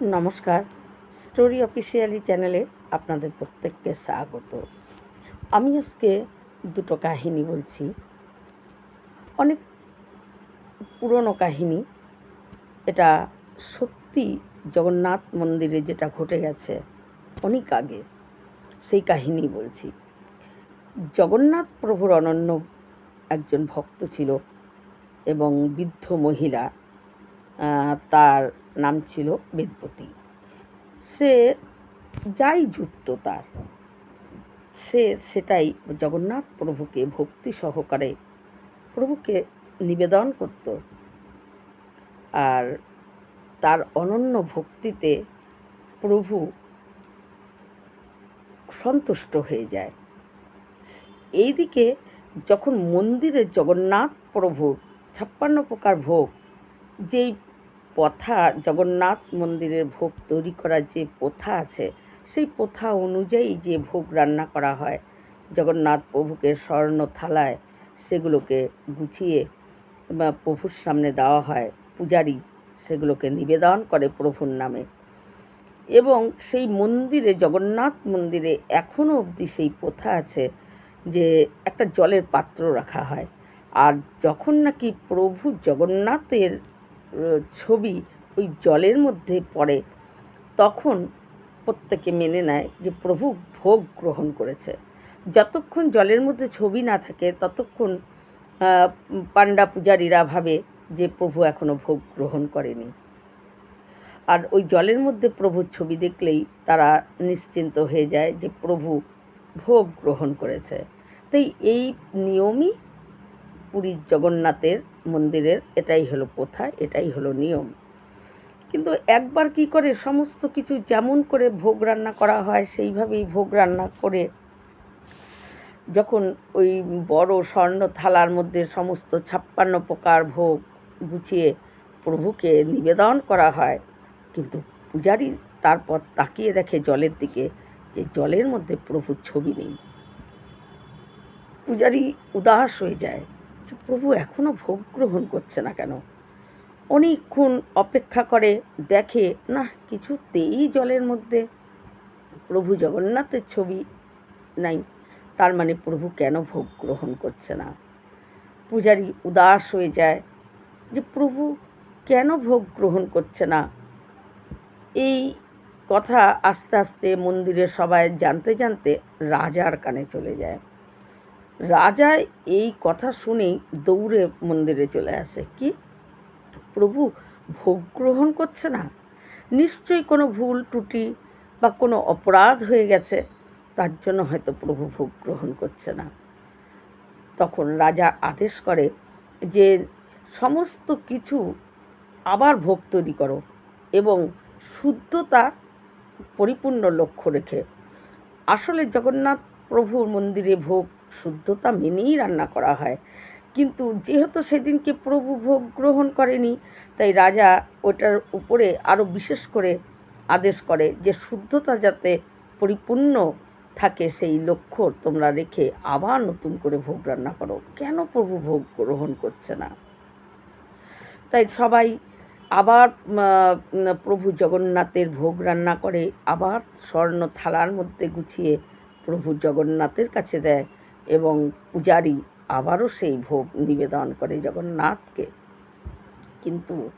নমস্কার। Story officially চ্যানেলে আপনাদের প্রত্যেককে স্বাগত। আমি আজকে দুটো কাহিনী বলছি। অনেক পুরনো কাহিনী। এটা সত্যি জগন্নাথ মন্দিরে যেটা ঘটে গেছে, অনেক আগে, সেই কাহিনী বলছি। জগন্নাথ প্রভুর অনন্য একজন ভক্ত ছিল এবং বৃদ্ধ মহিলা তার নাম ছিল বেদপতি। সে যাই যুক্ত তার, সে সেটাই জগন্নাথ প্রভুকে ভক্তি সহকারে প্রভুকে নিবেদন করত আর তার অনন্য ভক্তিতে প্রভু সন্তুষ্ট হয়ে যায়। এইদিকে যখন মন্দিরে জগন্নাথ প্রভুর ছাপ্পান্ন প্রকার ভোগ, যেই প্রথা, জগন্নাথ মন্দিরের ভোগ তৈরি করার যে প্রথা আছে, সেই প্রথা অনুযায়ী যে ভোগ রান্না করা হয়, জগন্নাথ প্রভুকে স্বর্ণ থালায় সেগুলোকে গুছিয়ে বা প্রভুর সামনে দেওয়া হয়, পূজারি সেগুলোকে নিবেদন করে প্রভুর নামে। এবং সেই মন্দিরে, জগন্নাথ মন্দিরে এখনও অবধি সেই প্রথা আছে যে একটা জলের পাত্র রাখা হয়। আর যখন নাকি প্রভু জগন্নাথের ছবি ওই জলের মধ্যে পড়ে, তখন প্রত্যেকে মেনে নেয় যে প্রভু ভোগ গ্রহণ করেছে। যতক্ষণ জলের মধ্যে ছবি না থাকে, ততক্ষণ পাণ্ডা পূজারীরা ভাবে যে প্রভু এখনও ভোগ গ্রহণ করেনি। আর ওই জলের মধ্যে প্রভুর ছবি দেখলেই তারা নিশ্চিন্ত হয়ে যায় যে প্রভু ভোগ গ্রহণ করেছে। তাই এই নিয়মই পুরীর জগন্নাথের মন্দিরের, এটাই হলো প্রথা, এটাই হলো নিয়ম। কিন্তু একবার কি করে সমস্ত কিছু যেমন করে ভোগ রান্না করা হয়, সেইভাবেই ভোগ রান্না করে যখন ওই বড় স্বর্ণ থালার মধ্যে সমস্ত ছাপ্পান্ন প্রকার ভোগ গুছিয়ে প্রভুকে নিবেদন করা হয়, কিন্তু পূজারি তারপর তাকিয়ে দেখে জলের দিকে যে জলের মধ্যে প্রভুর ছবি নেই। পূজারি উদাস হয়ে যায়। যে প্রভু এখনও ভোগ গ্রহণ করছে না কেন? অনেকক্ষণ অপেক্ষা করে দেখে, না, কিছুতেই জলের মধ্যে প্রভু জগন্নাথের ছবি নাই। তার মানে প্রভু কেন ভোগ গ্রহণ করছে না? পূজারি উদাস হয়ে যায় যে, প্রভু কেন ভোগ গ্রহণ করছে না? এই কথা আস্তে আস্তে মন্দিরের সবাই জানতে জানতে রাজার কানে চলে যায়। রাজা এই কথা শুনেই দৌড়ে মন্দিরে চলে আসে। কি? প্রভু ভোগ গ্রহণ করছে না? নিশ্চয়ই কোনো ভুল ত্রুটি বা কোনো অপরাধ হয়ে গেছে, তার জন্য হয়তো প্রভু ভোগ গ্রহণ করছে না। তখন রাজা আদেশ করে যে, সমস্ত কিছু আবার ভোগ তৈরি করো এবং শুদ্ধতা পরিপূর্ণ লক্ষ্য রেখে। আসলে জগন্নাথ প্রভুর মন্দিরে ভোগ শুদ্ধতা মেনেই রান্না করা হয়। কিন্তু যেহেতু সেদিনকে প্রভু ভোগ গ্রহণ করেনি, তাই রাজা ওটার উপরে আরও বিশেষ করে আদেশ করে যে শুদ্ধতা যাতে পরিপূর্ণ থাকে সেই লক্ষ্য তোমরা রেখে আবার নতুন করে ভোগ রান্না করো। কেন প্রভু ভোগ গ্রহণ করছে না? তাই সবাই আবার প্রভু জগন্নাথের ভোগ রান্না করে, আবার স্বর্ণ থালার মধ্যে গুছিয়ে প্রভু জগন্নাথের কাছে দেয়। এবং পূজারি আবারও সেই ভোগ নিবেদন করে জগন্নাথকে। কিন্তু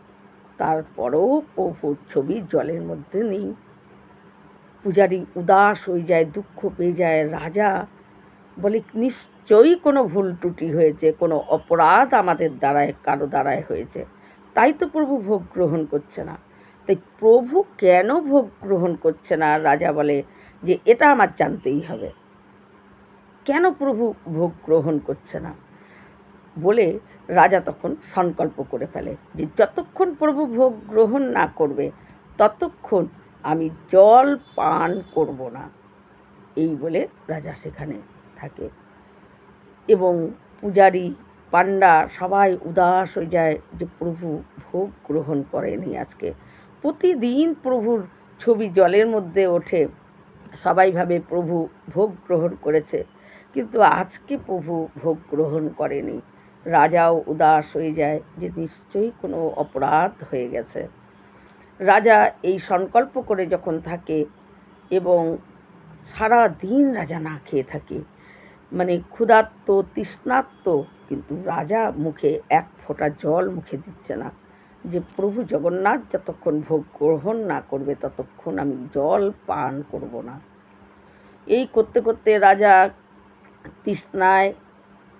তারপরেও প্রভুর ছবি জলের মধ্যে নেই। পূজারি উদাস হয়ে যায়, দুঃখ পেয়ে যায়, রাজা, বলে নিশ্চয়ই কোনো ভুল ত্রুটি হয়েছে, কোনো অপরাধ আমাদের দ্বারায়, কারও দ্বারায় হয়েছে। তাই তো প্রভু ভোগ গ্রহণ করছে না। তাই প্রভু কেন ভোগ গ্রহণ করছে না? রাজা বলে যে, এটা আমার জানতেই হবে। কেন প্রভু ভোগ গ্রহণ করছে না? বলে রাজা তখন সংকল্প করে ফেলে যে যতক্ষণ প্রভু ভোগ গ্রহণ না করবে, ততক্ষণ আমি জল পান করব না। এই বলে রাজা সেখানে থাকে। এবং পূজারি, পাণ্ডা সবাই উদাস হয়ে যায় যে প্রভু ভোগ গ্রহণ করেনি আজকে। প্রতিদিন প্রভুর ছবি জলের মধ্যে ওঠে। সবাই ভাবে প্রভু ভোগ গ্রহণ করেছে। কিন্তু আজকে প্রভু ভোগ গ্রহণ করেনি? রাজাও উদাস হয়ে যায় যে নিশ্চয়ই কোনো অপরাধ হয়ে গেছে। রাজা এই সংকল্প করে যখন থাকে এবং সারা দিন রাজা না খেয়ে থাকে মানে ক্ষুধার্ত, তৃষ্ণার্ত, কিন্তু রাজা মুখে এক ফোঁটা জল মুখে দিচ্ছে না যে, প্রভু জগন্নাথ যতক্ষণ ভোগ গ্রহণ না করবে, ততক্ষণ আমি জল পান করব না। এই করতে করতে রাজা তৃষ্ণায়,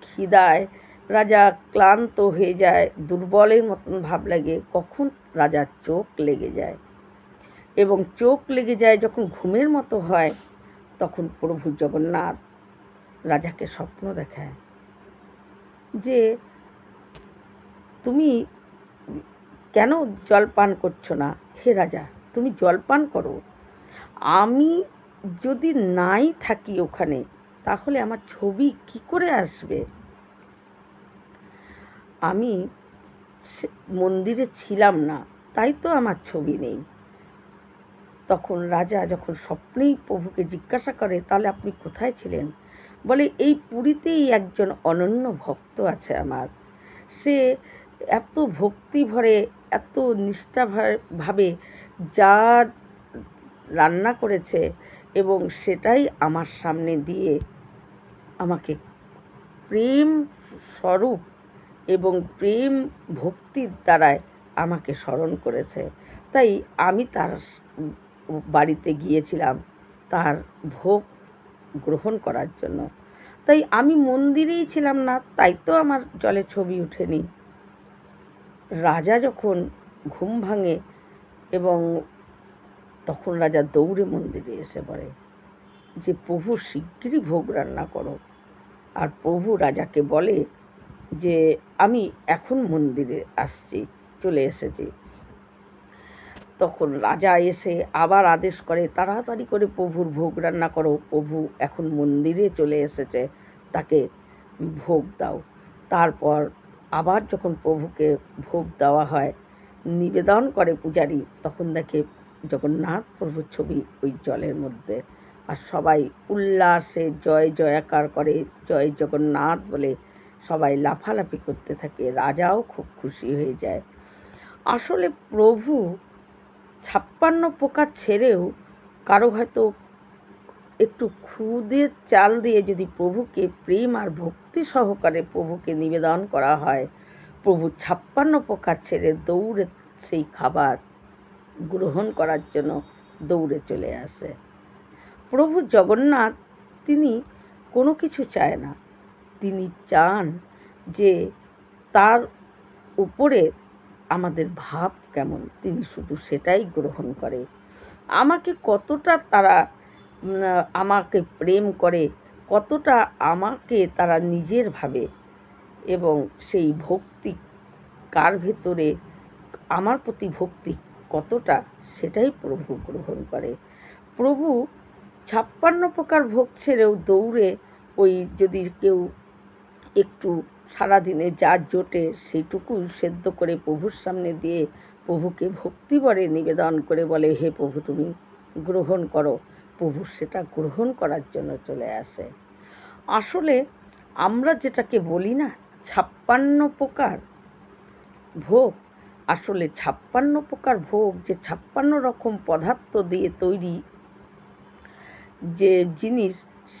খিদায়, রাজা ক্লান্ত হয়ে যায়, দুর্বলের মতন ভাব লাগে, কখন রাজার চোখ লেগে যায়। এবং চোখ লেগে যায় যখন ঘুমের মতো হয়, তখন প্রভু জগন্নাথ রাজাকে স্বপ্ন দেখায় যে, তুমি কেন জল পান করছ না? হে রাজা, তুমি জল পান করো। আমি যদি নাই থাকি ওখানে তাহলে আমার ছবি কি করে আসবে? আমি মন্দিরে ছিলাম না, তাই তো আমার ছবি নেই। তখন রাজা যখন স্বপ্নেই প্রভুকে জিজ্ঞাসা করে, তাহলে আপনি কোথায় ছিলেন? বলে, এই পুরীতেই একজন অনন্য ভক্ত আছে আমার। সে এত ভক্তি ভরে, এত নিষ্ঠা ভা- ভাবে যা রান্না করেছে এবং সেটাই আমার সামনে দিয়ে আমাকে প্রেম স্বরূপ এবং প্রেম ভক্তির দ্বারায় আমাকে স্মরণ করেছে। তাই আমি তার বাড়িতে গিয়েছিলাম তার ভোগ গ্রহণ করার জন্য। তাই আমি মন্দিরেই ছিলাম না, তাই তো আমার জলে ছবি ওঠেনি রাজা যখন ঘুম ভাঙে এবং তখন রাজা দৌড়ে মন্দিরে এসে পড়ে যে প্রভু শিগগিরই ভোগ রান্না করো। আর প্রভু রাজাকে বলে যে, আমি এখন মন্দিরে আসছি, চলে এসেছি। তখন রাজা এসে আবার আদেশ করে, তাড়াতাড়ি করে প্রভুর ভোগ রান্না করো। প্রভু এখন মন্দিরে চলে এসেছে, তাকে ভোগ দাও। তারপর আবার যখন প্রভুকে ভোগ দেওয়া হয়, নিবেদন করে পূজারি, তখন দেখে জগন্নাথ প্রভুর ছবি ওই জলের মধ্যে। আর সবাই উল্লাসে জয় জয়াকার করে, জয় জগন্নাথ বলে সবাই লাফালাফি করতে থাকে। রাজাও খুব খুশি হয়ে যায়। আসলে প্রভু ছাপ্পান্ন প্রকার ছেড়েও কারও হয়তো একটু খুদের চাল দিয়ে যদি প্রভুকে প্রেম আর ভক্তি সহকারে প্রভুকে নিবেদন করা হয়, প্রভু ছাপ্পান্ন প্রকার ছেড়ে দৌড়ে সেই খাবার গ্রহণ করার জন্য দৌড়ে চলে আসে। প্রভু জগন্নাথ, তিনি কোনো কিছু চায় না। তিনি চান যে তার উপরে আমাদের ভাব কেমন, তিনি শুধু সেটাই গ্রহণ করে। আমাকে কতটা তারা আমাকে প্রেম করে, কতটা আমাকে তারা নিজের ভাবে এবং সেই ভক্তি কার ভেতরে, আমার প্রতি ভক্তি কতটা সেটাই প্রভু গ্রহণ করে। প্রভু ছাপ্পান্ন প্রকার ভোগ ছেড়েও দৌড়ে ওই যদি কেউ একটু সারাদিনে যা জোটে সেইটুকু সেদ্ধ করে প্রভুর সামনে দিয়ে প্রভুকে ভক্তিবরে নিবেদন করে বলে, হে প্রভু, তুমি গ্রহণ করো। প্রভু সেটা গ্রহণ করার জন্য চলে আসে। আসলে আমরা যেটাকে বলি না, ছাপ্পান্ন প্রকার ভোগ আসলে ছাপ্পান্ন প্রকার ভোগ যে ছাপ্পান্ন রকম পদার্থ দিয়ে তৈরি যে জিনিস,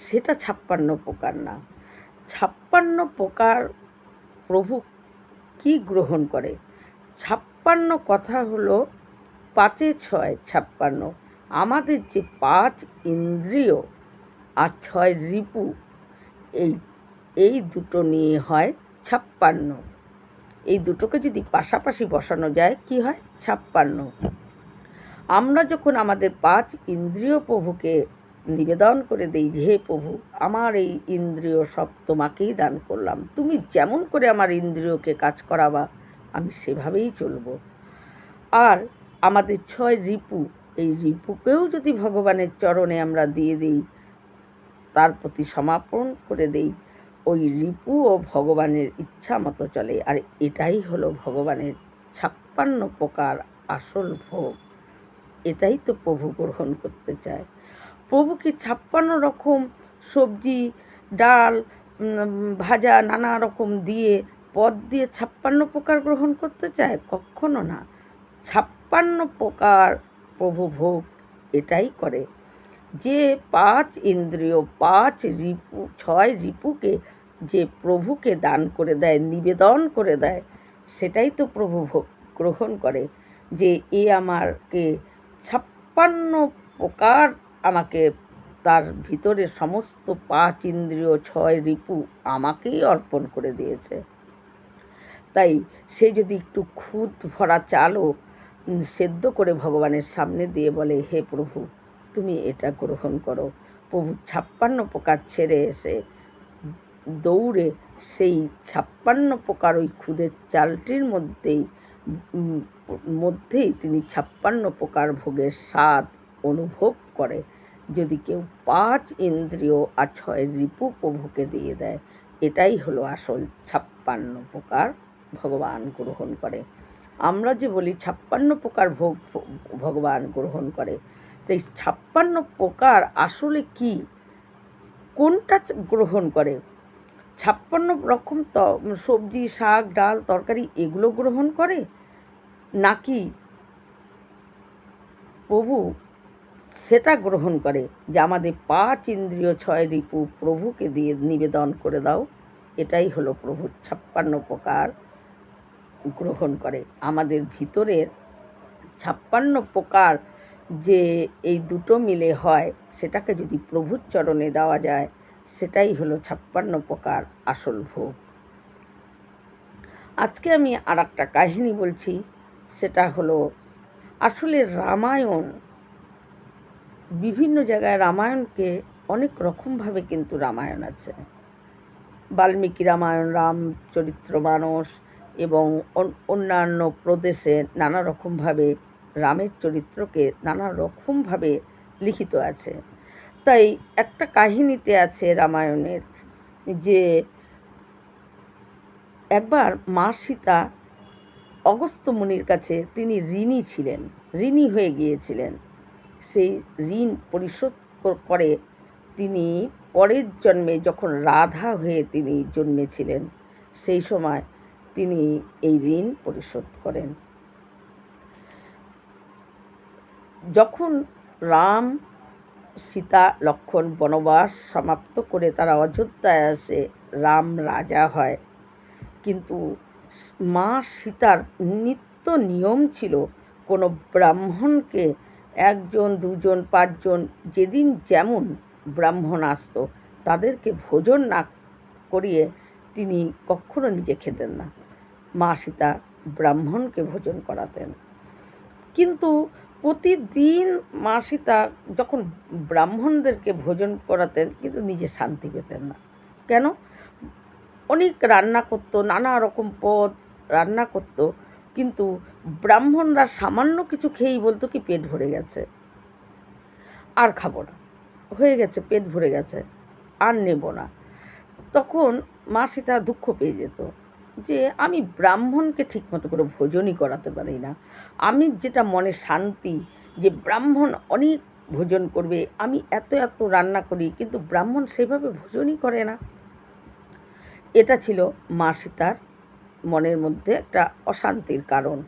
সেটা ছাপ্পান্ন প্রকার না। ছাপ্পান্ন প্রকার প্রভু কি গ্রহণ করে? ছাপ্পান্ন কথা হলো পাঁচে ছয় ছাপ্পান্ন। আমাদের যে পাঁচ ইন্দ্রিয় আর ছয় রিপু, এই এই দুটো নিয়ে হয় ছাপ্পান্ন। এই দুটোকে যদি পাশাপাশি বসানো যায়, কি হয়? ছাপ্পান্ন। আমরা যখন আমাদের পাঁচ ইন্দ্রিয় প্রভুকে নিবেদন করে দেই হে প্রভু, আমার এই ইন্দ্রিয় সব তোমাকেই দান করলাম। তুমি যেমন করে আমার ইন্দ্রিয়কে কাজ করাবা, আমি সেভাবেই চলব। আর আমাদের ছয় রিপু, এই রিপুকেও যদি ভগবানের চরণে আমরা দিয়ে দিই, তার প্রতি সমাপন করে দেই ওই রিপু ও ভগবানের ইচ্ছা মতো চলে। আর এটাই হলো ভগবানের ছাপ্পান্ন প্রকার আসল ভোগ। এটাই তো প্রভু গ্রহণ করতে চায়। প্রভু কি ছাপ্পান্ন রকম সবজি, ডাল ভাজা, নানা রকম দিয়ে পদ দিয়ে ছাপ্পান্ন প্রকার গ্রহণ করতে চায়? কখনো না। ছাপ্পান্ন প্রকার প্রভু ভোগ এটাই করে। যে পাঁচ ইন্দ্রিয়, পাঁচ রিপু, ছয় রিপুকে যে প্রভুকে দান করে দেয়, নিবেদন করে দেয়, সেটাই তো প্রভু গ্রহণ করে যে এ আমাকে ছাপ্পান্ন প্রকার আমাকে তার ভিতরে সমস্ত পাঁচ ইন্দ্রিয়, ছয় রিপু আমাকেই অর্পণ করে দিয়েছে। তাই সে যদি একটু খুদ ভরা চালও সেদ্ধ করে ভগবানের সামনে দিয়ে বলে, হে প্রভু তুমি এটা গ্রহণ করো। প্রভু ছাপ্পান্ন প্রকার ছেড়ে এসে দৌড়ে সেই ছাপ্পান্ন প্রকার ওই ক্ষুদের চালটির মধ্যেই মধ্যেই তিনি ছাপ্পান্ন প্রকার ভোগের স্বাদ অনুভব করে। যদি কেউ পাঁচ ইন্দ্রিয় আর ছয় রিপু প্রভুকে দিয়ে দেয়, এটাই হলো আসল ছাপ্পান্ন প্রকার ভগবান গ্রহণ করে। আমরা যে বলি ছাপ্পান্ন প্রকার ভোগ ভগবান গ্রহণ করে এই ছাপ্পান্ন প্রকার আসলে কি? কোনটা গ্রহণ করে? ছাপ্পান্ন রকম ত- সবজি, শাক, ডাল, তরকারি এগুলো গ্রহণ করে? নাকি প্রভু সেটা গ্রহণ করে? যে আমাদের পাঁচ ইন্দ্রিয় ছয় রিপু প্রভুকে দিয়ে নিবেদন করে দাও। এটাই হলো প্রভু ছাপ্পান্ন প্রকার গ্রহণ করে। আমাদের ভিতরের ছাপ্পান্ন প্রকার যে এই দুটো মিলে হয়, সেটাকে যদি প্রভুর চরণে দেওয়া যায়, সেটাই হলো ছাপ্পান্ন প্রকার আসল ভোগ। আজকে আমি আর একটা কাহিনী বলছি, সেটা হলো আসলে রামায়ণ, বিভিন্ন জায়গায় রামায়ণকে অনেক রকমভাবে কিন্তু রামায়ণ আছে। বাল্মীকি রামায়ণ, রামচরিত্র মানস এবং অন্যান্য প্রদেশে নানা রকমভাবে রামের চরিত্রকে নানা রকমভাবে লিখিত আছে। তাই একটা কাহিনীতে আছে রামায়ণের যে, একবার মা সীতা অগস্ত্য মুনির কাছে তিনি ঋণী ছিলেন, ঋণী হয়ে গিয়েছিলেন। সেই ঋণ পরিশোধ করে তিনি পরের জন্মে যখন রাধা হয়ে তিনি জন্মেছিলেন, সেই সময় তিনি এই ঋণ পরিশোধ করেন। যখন রাম সীতা লক্ষণ বনবাস সমাপ্ত করে তারা অযোধ্যায় আসে, রাম রাজা হয়। কিন্তু মা সীতার নিত্য নিয়ম ছিল, কোনো ব্রাহ্মণকে একজন, দুজন, পাঁচজন, যেদিন যেমন ব্রাহ্মণ আসতো, তাদেরকে ভোজন না করিয়ে তিনি কখনো নিজে খেতেন না। মা সীতা ব্রাহ্মণকে ভোজন করাতেন। কিন্তু প্রতিদিন মা সীতা যখন ব্রাহ্মণদেরকে ভোজন করাতেন, কিন্তু নিজে শান্তি পেতেন না। কেন? অনেক রান্না করতো, নানা রকম পদ রান্না করতো, কিন্তু ব্রাহ্মণরা সামান্য কিছু খেয়েই বলতো কি, পেট ভরে গেছে। আর খাব না। হয়ে গেছে, পেট ভরে গেছে, আর নেব না। তখন মা সীতা দুঃখ পেয়ে যেত যে, আমি ব্রাহ্মণকে ঠিকমতো করে ভোজনই করাতে পারি না। আমি যেটা মনে শান্তি যে ব্রাহ্মণ অনেক ভোজন করবে, আমি এত এত রান্না করি, কিন্তু ব্রাহ্মণ সেভাবে ভোজনই করে না। এটা ছিল মা সীতার মনের মধ্যে একটা অশান্তির কারণ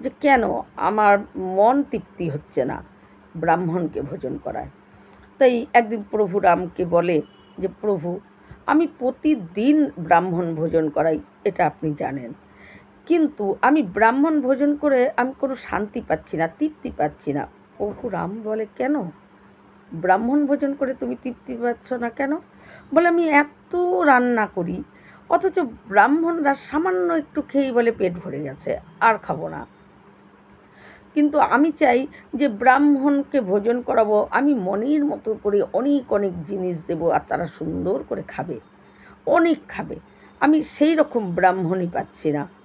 যে কেন আমার মন তৃপ্তি হচ্ছে না ব্রাহ্মণকে ভোজন করায়। তাই একদিন প্রভু রামকে বলে যে, প্রভু, আমি প্রতিদিন ব্রাহ্মণ ভোজন করাই, এটা আপনি জানেন। কিন্তু আমি ব্রাহ্মণ ভোজন করে আমি কোনো শান্তি পাচ্ছি না, তৃপ্তি পাচ্ছি না। প্রভু রাম বলে, কেন? ব্রাহ্মণ ভোজন করে তুমি তৃপ্তি পাচ্ছ না কেন? বলে, আমি এত রান্না করি, অথচ ব্রাহ্মণরা সামান্য একটু খেয়েই বলে পেট ভরে গেছে, আর খাব না। কিন্তু আমি চাই যে ব্রাহ্মণকে ভোজন করাবো, আমি মনের মতো করে অনেক অনেক জিনিস দেব, আর তারা সুন্দর করে খাবে, অনেক খাবে। আমি সেই রকম ব্রাহ্মণই পাচ্ছি না।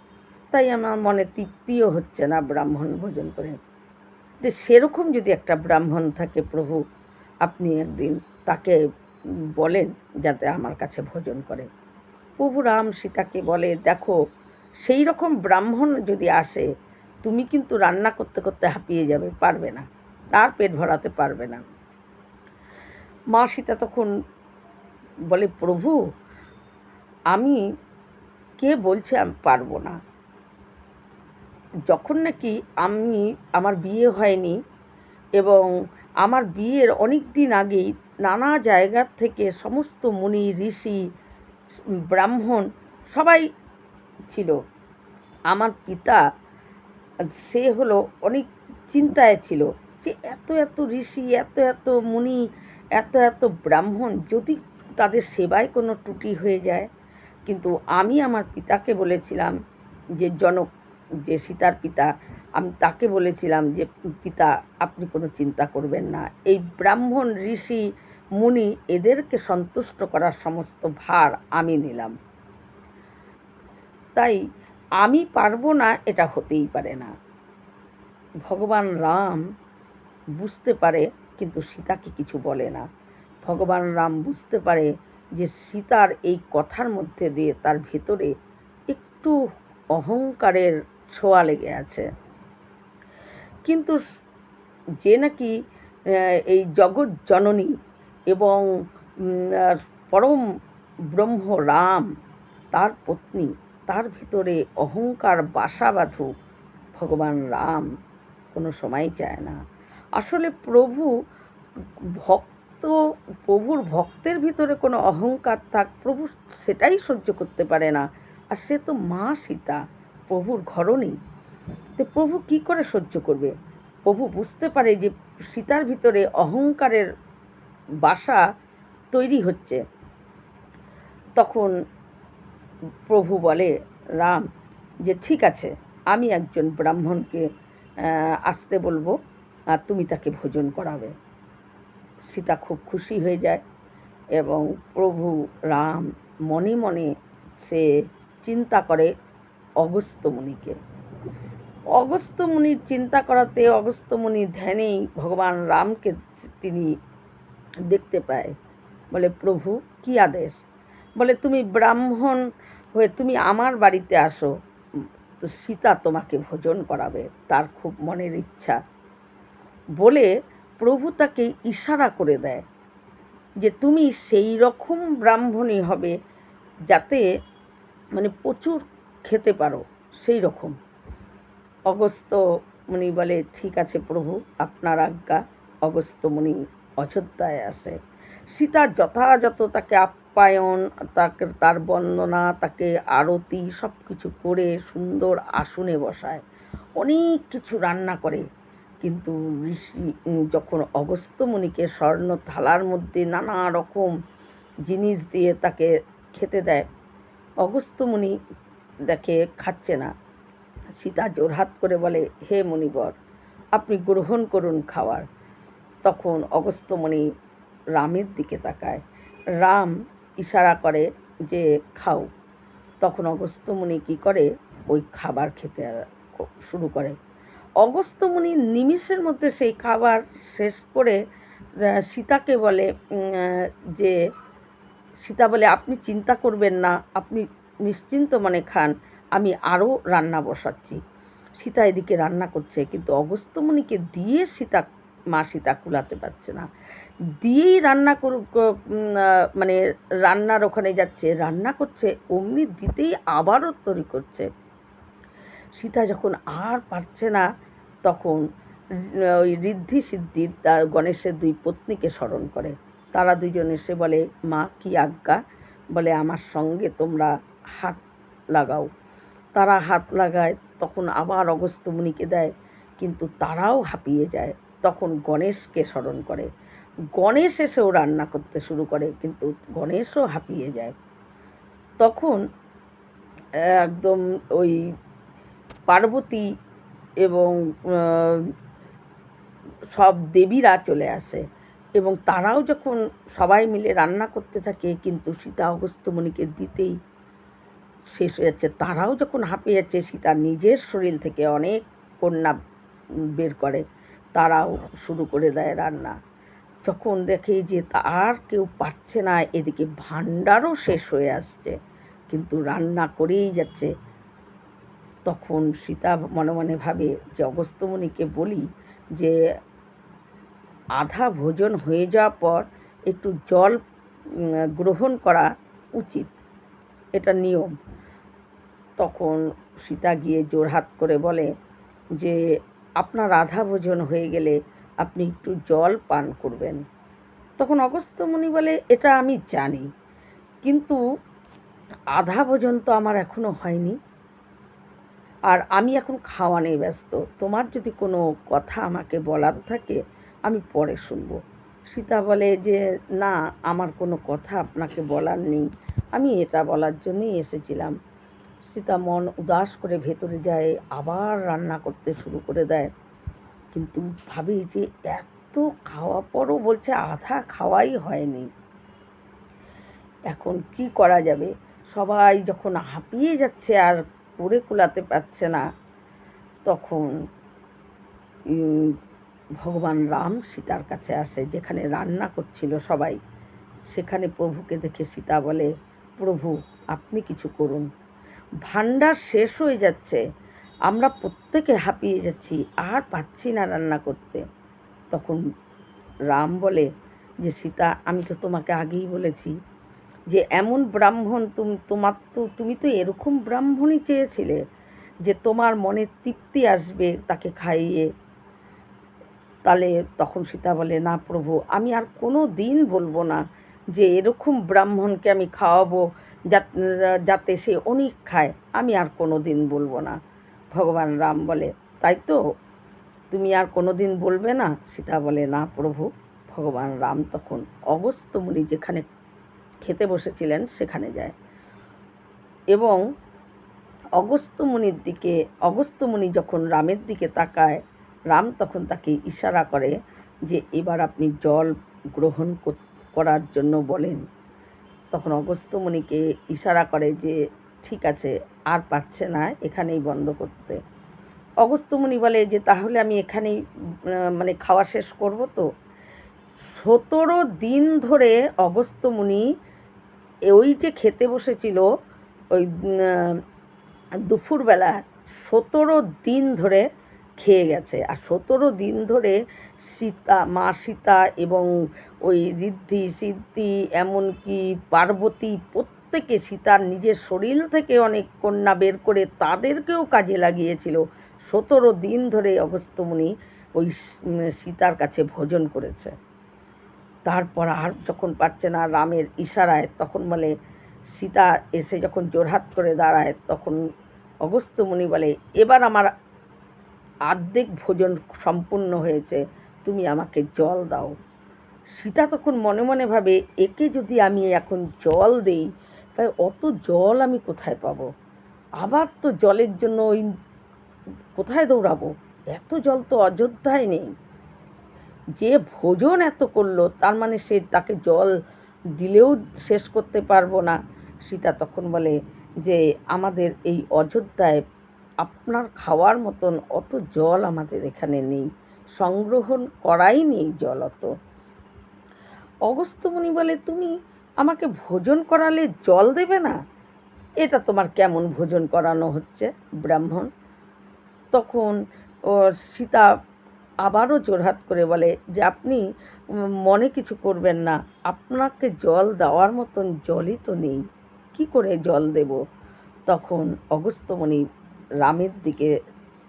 তাই আমার মনে তৃপ্তিও হচ্ছে না ব্রাহ্মণ ভোজন করে। যে সেরকম যদি একটা ব্রাহ্মণ থাকে প্রভু, আপনি একদিন তাকে বলেন যাতে আমার কাছে ভোজন করে। প্রভু রাম সীতাকে বলে, দেখো, সেই রকম ব্রাহ্মণ যদি আসে, তুমি কিন্তু রান্না করতে করতে হাঁপিয়ে যাবে, পারবে না। তার পেট ভরাতে পারবে না। মা সীতা তখন বলে, প্রভু, আমি কে বলছে আমি পারব না? যখন নাকি আমি আমার বিয়ে হয়নি এবং আমার বিয়ের অনেক দিন আগেই নানা জায়গার থেকে সমস্ত মুনি, ঋষি, ব্রাহ্মণ সবাই ছিল। আমার পিতা, সে হলো অনেক চিন্তায় ছিল যে এত এত ঋষি, এত এত মুনি, এত এত ব্রাহ্মণ যদি তাদের সেবায় কোনো ত্রুটি হয়ে যায়। কিন্তু আমি আমার পিতাকে বলেছিলাম যে, জনক যে সীতার পিতা, আমি তাকে বলেছিলাম যে, পিতা, আপনি কোনো চিন্তা করবেন না। এই ব্রাহ্মণ, ঋষি, মুনি এদেরকে সন্তুষ্ট করার সমস্ত ভার আমি নিলাম। তাই আমি পারব না, এটা হতেই পারে না। ভগবান রাম বুঝতে পারে, কিন্তু সীতাকে কিছু বলে না। ভগবান রাম বুঝতে পারে যে, সীতার এই কথার মধ্যে দিয়ে তার ভেতরে একটু অহংকারের ছোঁয়া লেগে আছে। কিন্তু যে নাকি এই জগৎ জননী এবং পরম ব্রহ্ম রাম, তার পত্নী, তার ভিতরে অহংকার বাসা বাঁধুক, ভগবান রাম কোনো সময় চায় না। আসলে প্রভু ভক্ত, প্রভুর ভক্তের ভিতরে কোনো অহংকার থাক, প্রভু সেটাই সহ্য করতে পারে না। আর সে তো মা সীতা। প্রভুর ঘরণী তো প্রভু কি করে সহ্য করবে? প্রভু বুঝতে পারে যে সীতার ভিতরে অহংকারের বাসা তৈরি হচ্ছে। তখন প্রভু বলে, রাম, যে ঠিক আছে, আমি একজন ব্রাহ্মণকে আসতে বলব, আর তুমি তাকে ভোজন করাবে। সীতা খুব খুশি হয়ে যায় এবং প্রভু রাম মনে মনে সে চিন্তা করে অগস্ত্য মুনিকে অগস্ত্য মুনির চিন্তা করাতে অগস্ত্য মুনির ধ্যানেই ভগবান রামকে তিনি দেখতে পায়। বলে, প্রভু, কি আদেশ? বলে, তুমি ব্রাহ্মণ হয়ে তুমি আমার বাড়িতে আসো। তো সীতা তোমাকে ভোজন করাবে, তার খুব মনের ইচ্ছা। বলে, প্রভু তাকে ইশারা করে দেয় যে, তুমি সেই রকম ব্রাহ্মণই হবে যাতে মানে প্রচুর খেতে পারো, সেই রকম। অগস্ত মুনি বলে, ঠিক আছে প্রভু, আপনার আজ্ঞা। অগস্ত মুনি অযোধ্যায় আসে। সীতা যথাযথ তাকে আপ্যায়ন, তাকে, তার বন্দনা, তাকে আরতি সব কিছু করে সুন্দর আসনে বসায়। অনেক কিছু রান্না করে। কিন্তু ঋষি, যখন অগস্ত্য মুনিকে স্বর্ণ থালার মধ্যে নানা রকম জিনিস দিয়ে তাকে খেতে দেয়, অগস্ত্য মুনি দেখে খাচ্ছে না। সীতা জোরহাত করে বলে, হে মুনিবর, আপনি গ্রহণ করুন খাওয়ার। তখন অগস্ত্যমণি রামের দিকে তাকায়। রাম ইশারা করে যে, খাও। তখন অগস্ত্যমণি কী করে? ওই খাবার খেতে শুরু করে। অগস্ত্যমণি নিমিষের মধ্যে সেই খাবার শেষ করে সীতাকে বলে যে, সীতা বলে, আপনি চিন্তা করবেন না, আপনি নিশ্চিন্ত মনে খান, আমি আরও রান্না বসাচ্ছি। সীতা এদিকে রান্না করছে, কিন্তু অগস্ত্যমণিকে দিয়ে সীতা, মা সীতা কুলাতে পারছে না। দিয়েই রান্না করুক মানে রান্নার ওখানে যাচ্ছে, রান্না করছে, অমনি দিতেই আবারও তৈরি করছে। সীতা যখন আর পারছে না, তখন ওই ঋদ্ধি সিদ্ধি তার গণেশের দুই পত্নীকে স্মরণ করে। তারা দুজন এসে বলে, মা, কি আজ্ঞা? বলে, আমার সঙ্গে তোমরা হাত লাগাও। তারা হাত লাগায়, তখন আবার অগস্ত্য মুনিকে দেয়, কিন্তু তারাও হাঁপিয়ে যায়। তখন গণেশকে স্মরণ করে। গণেশ এসেও রান্না করতে শুরু করে, কিন্তু গণেশও হাঁপিয়ে যায়। তখন, একদম ওই পার্বতী এবং সব দেবীরা চলে আসে এবং তারাও যখন সবাই মিলে রান্না করতে থাকে, কিন্তু সীতা অগস্ত্যমণিকে দিতেই শেষ হয়ে যাচ্ছে। তারাও যখন হাঁপিয়ে যাচ্ছে, সীতা নিজের শরীর থেকে অনেক কন্যা বের করে। তারাও শুরু করে দেয় রান্না। যখন দেখে যে আর কেউ পারছে না, এদিকে ভাণ্ডারও শেষ হয়ে আসছে। কিন্তু রান্না করেই যাচ্ছে। তখন সীতা মনে মনে ভাবে যে, অগস্ত্যমণিকে বলি যে, আধা ভোজন হয়ে যাওয়ার পর একটু জল গ্রহণ করা উচিত। এটা নিয়ম। তখন সীতা গিয়ে জোরহাত করে বলে, যে আপনার আধা ভোজন হয়ে গেলে আপনি একটু জল পান করবেন। তখন অগস্ত্যমুনি বলে, এটা আমি জানি, কিন্তু আধা ভোজন তো আমার এখনও হয়নি। আর আমি এখন খাওয়া নেই ব্যস্ত। তোমার যদি কোনো কথা আমাকে বলার থাকে, আমি পরে শুনব। সীতা বলে যে, না, আমার কোনো কথা আপনাকে বলার নেই। আমি এটা বলার জন্যই এসেছিলাম। সীতা মন উদাস করে ভেতরে যায়, আবার রান্না করতে শুরু করে দেয়। কিন্তু ভাবি যে এত খাওয়া পরও বলছে আধা খাওয়াই হয়নি। এখন কি করা যাবে? সবাই যখন হাঁপিয়ে যাচ্ছে আর করে কুলাতে পারছে না, তখন ভগবান রাম সীতার কাছে আসে, যেখানে রান্না করছিল সবাই। সেখানে প্রভুকে দেখে সীতা বলে, প্রভু, আপনি কিছু করুন। ভাণ্ডার শেষ হয়ে যাচ্ছে। আমরা প্রত্যেকে হাঁপিয়ে যাচ্ছি, আর পাচ্ছি না রান্না করতে। তখন রাম বলে, যে সীতা, আমি তো তোমাকে আগেই বলেছি যে এমন ব্রাহ্মণ তুমি, তোমার তো, তুমি তো এরকম ব্রাহ্মণই চেয়েছিলে যে তোমার মনে তৃপ্তি আসবে তাকে খাইয়ে। তাহলে তখন সীতা বলে, না প্রভু, আমি আর কোনো দিন বলব না যে এরকম ব্রাহ্মণকে আমি খাওয়াবো যাত- সে অনেক খায়, আমি আর কোনো দিন বলব না। ভগবান রাম বলে, তাই তো? তুমি আর কোনো দিন বলবে না? সীতা বলে, না প্রভু। ভগবান রাম তখন অগস্ত্য মুনি যেখানে খেতে বসেছিলেন, সেখানে যায়। এবং অগস্ত্য মুনির দিকে, অগস্ত্য মুনি যখন রামের দিকে তাকায়, রাম তখন তাকে ইশারা করে যে, এবার আপনি জল গ্রহণ কর- করার জন্য বলেন। তখন অগস্ত্য মুনিকে ইশারা করে যে, ঠিক আছে, আর পাচ্ছে না, এখানেই বন্ধ করতে। অগস্ত্য মুনি বলে যে, তাহলে আমি এখানেই মানে খাওয়া শেষ করব তো? সতেরো দিন ধরে অগস্ত্য মুনি ওই যে খেতে বসেছিল, ওই দুপুরবেলা সতেরো দিন ধরে খেয়ে গেছে। আর সতেরো দিন ধরে সীতা, মা সীতা এবং ওই ঋদ্ধি, সিদ্ধি, এমনকি পার্বতী প্রত্যেকে সীতার নিজের শরীর থেকে অনেক কন্যা বের করে তাদেরকেও কাজে লাগিয়েছিল। সতেরো দিন ধরে অগস্ত্যমুনি ওই সীতার কাছে ভোজন করেছে। তারপর আর যখন পাচ্ছে না রামের ইশারায়, তখন বলে, সীতা এসে যখন জোরহাত করে দাঁড়ায়, তখন অগস্ত্য মুনি বলে, এবার আমার আর্ধেক ভোজন সম্পূর্ণ হয়েছে, তুমি আমাকে জল দাও। সীতা তখন মনে মনে ভাবে, একে যদি আমি এখন জল দেই, তাই অত জল আমি কোথায় পাবো? আবার তো জলের জন্য ওই কোথায় দৌড়াবো? এত জল তো অযোধ্যায় নেই। যে ভোজন এত করল, তার মানে সে তাকে জল দিলেও শেষ করতে পারব না। সীতা তখন বলে যে, আমাদের এই অযোধ্যায় আপনার খাওয়ার মতন অত জল আমাদের এখানে নেই। সংগ্রহণ করাই নেই জল অত। অগস্ত্যমুনি বলে, তুমি আমাকে ভোজন করালে জল দেবে না? এটা তোমার কেমন ভোজন করানো হচ্ছে? ব্রাহ্মণ তখন সীতা আবারও জোরহাত করে বলে, যে আপনি মনে কিছু করবেন না। আপনাকে জল দেওয়ার মতন জলই তো নেই। কি করে জল দেব? তখন অগস্ত্যমণি রামের দিকে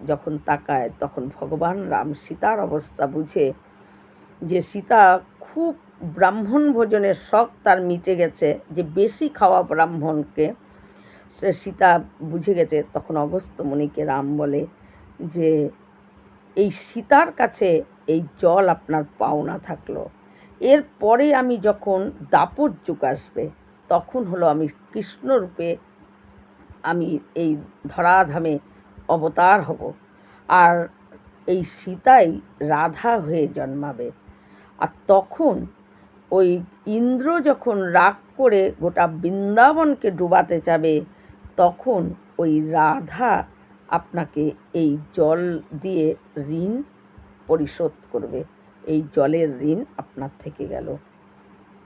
যখন তাকায়, তখন ভগবান রাম সীতার অবস্থা বুঝে যে সীতা খুব ব্রাহ্মণ ভোজনের শখ তার মিটে গেছে, যে বেশি খাওয়া ব্রাহ্মণকে। সে সীতা বুঝে গেছে, তখন অগস্ত্যমণিকে রাম বলে যে, এই সীতার কাছে এই জল আপনার পাওনা থাকল। এরপরে আমি যখন দাপট যুগ আসবে, তখন হলো আমি কৃষ্ণরূপে আমি এই ধরাধামে অবতার হব। আর এই সীতাই রাধা হয়ে জন্মাবে। আর তখন ওই ইন্দ্র যখন রাগ করে গোটা বৃন্দাবনকে ডুবাতে যাবে, তখন ওই রাধা আপনাকে এই জল দিয়ে ঋণ পরিশোধ করবে। এই জলের ঋণ আপনার থেকে গেল।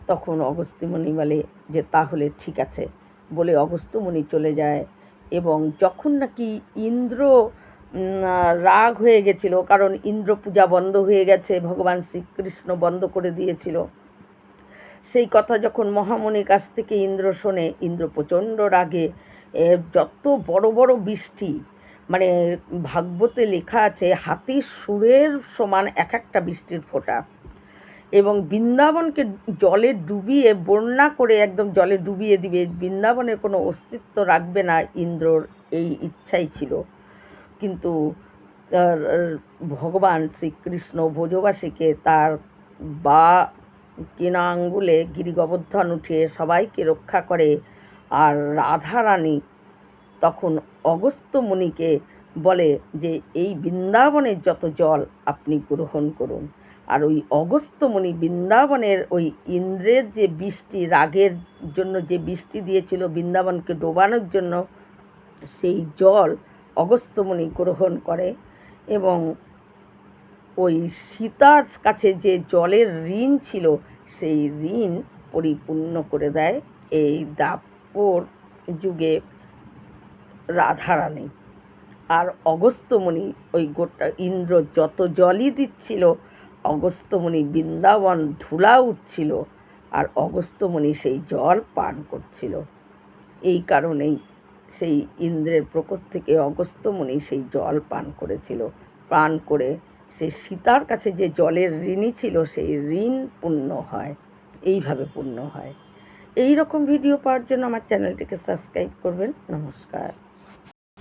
তখন অগস্ত্যমণি বলে যে, তাহলে ঠিক আছে। বলে অগস্ত্যমণি চলে যায়। এবং যখন নাকি ইন্দ্র রাগ হয়ে গেছিল, কারণ ইন্দ্র পূজা বন্ধ হয়ে গেছে, ভগবান শ্রীকৃষ্ণ বন্ধ করে দিয়েছিল, সেই কথা যখন মহামণির কাছ থেকে ইন্দ্র শোনে, ইন্দ্র প্রচণ্ড রাগে যত বড় বড় বৃষ্টি মানে ভাগবতে লেখা আছে, হাতির সুরের সমান এক একটা বৃষ্টির ফোঁটা। এবং বৃন্দাবনকে জলে ডুবিয়ে, বন্যা করে একদম জলে ডুবিয়ে দিবে, বৃন্দাবনের কোনো অস্তিত্ব রাখবে না ইন্দ্রর এই ইচ্ছাই ছিল। কিন্তু ভগবান শ্রীকৃষ্ণ ভোজবাসীকে তার বা কেনা আঙ্গুলে গিরি গোবর্ধন উঠিয়ে সবাইকে রক্ষা করে আর রাধারানী তখন অগস্ত্য মুনিকে বলে যে, এই বৃন্দাবনের যত জল আপনি গ্রহণ করুন। আর ওই অগস্ত্য মুনি বৃন্দাবনের ওই ইন্দ্রের যে বৃষ্টি, রাগের জন্য যে বৃষ্টি দিয়েছিল বৃন্দাবনকে ডোবানোর জন্য, সেই জল অগস্ত্যমণি গ্রহণ করে এবং ওই সীতার কাছে যে জলের ঋণ ছিল, সেই ঋণ পরিপূর্ণ করে দেয় এই দাপর যুগে রাধারানী। আর অগস্ত্যমণি ওই গোটা ইন্দ্র যত জলই দিচ্ছিল অগস্ত্যমণি বৃন্দাবন ধুলা উঠছিল আর অগস্ত্যমণি সেই জল পান করছিল। এই কারণেই সেই ইন্দ্রের প্রকোপ থেকে অগস্ত্যমণি সেই জল পান করেছিল। পান করে সেই সীতার কাছে যে জলের ঋণী ছিল, সেই ঋণ পূর্ণ হয়। এইভাবে পূর্ণ হয়। এই রকম ভিডিও পাওয়ার জন্য আমার চ্যানেলটিকে সাবস্ক্রাইব করবেন। নমস্কার।